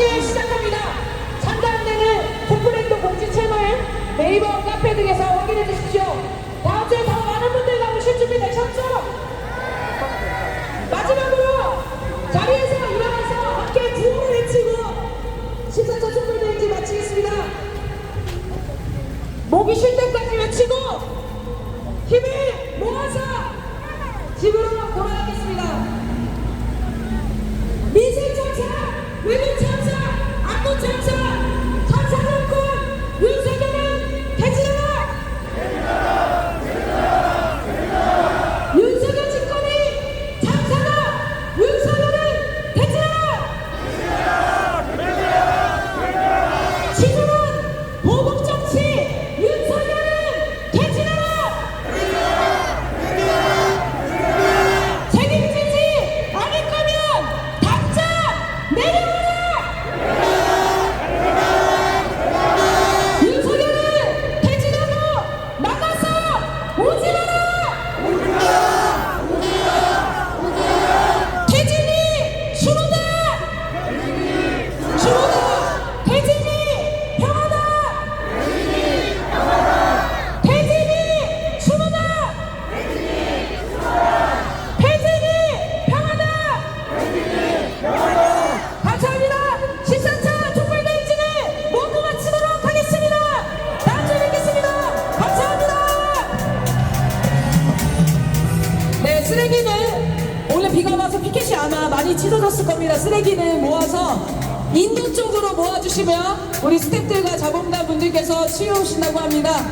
9시에 시작합니다. 참가 안내는 풋브랜드 공지 채널 네이버 카페 등에서 확인해 주십시오. 다음 주에 더 많은 분들과 오실 준비 되셨죠? 마지막으로 자리에서 일어나서 함께 구호를 외치고 14차 촛불대행지 마치겠습니다. 목이 쉴 때까지 외치고 힘을 모아서 집으로 돌아가겠습니다. 민생 많이 찢어졌을 겁니다. 쓰레기는 모아서 인도 쪽으로 모아주시면 우리 스태프들과 자본가 분들께서 치우신다고 합니다.